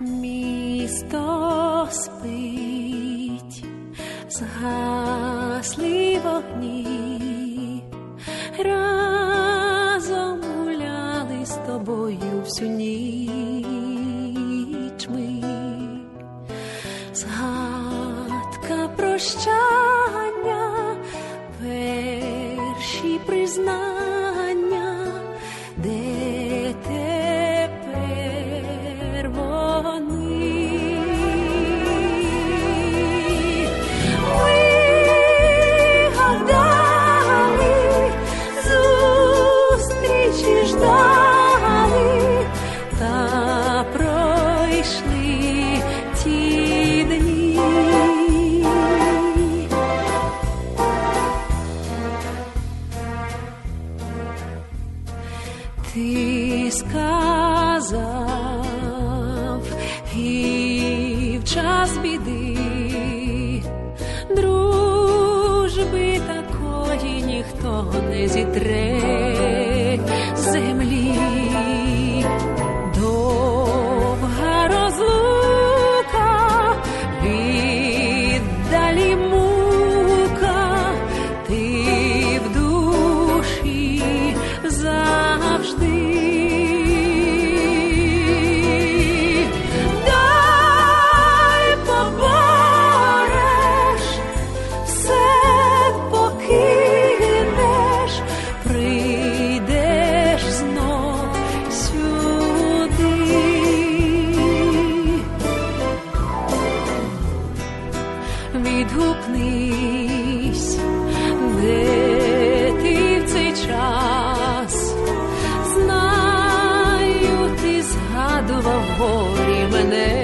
Mis згаслі вогні, разом гуляли з тобою всю ніч ми. Згадка прощання, перші признання, ти сказав і в час біди, дружби такої ніхто не зітре землі. завжди, дай все покинеш, прийдеш знов сюди, відгукнись, де ти в цей час. Holy mene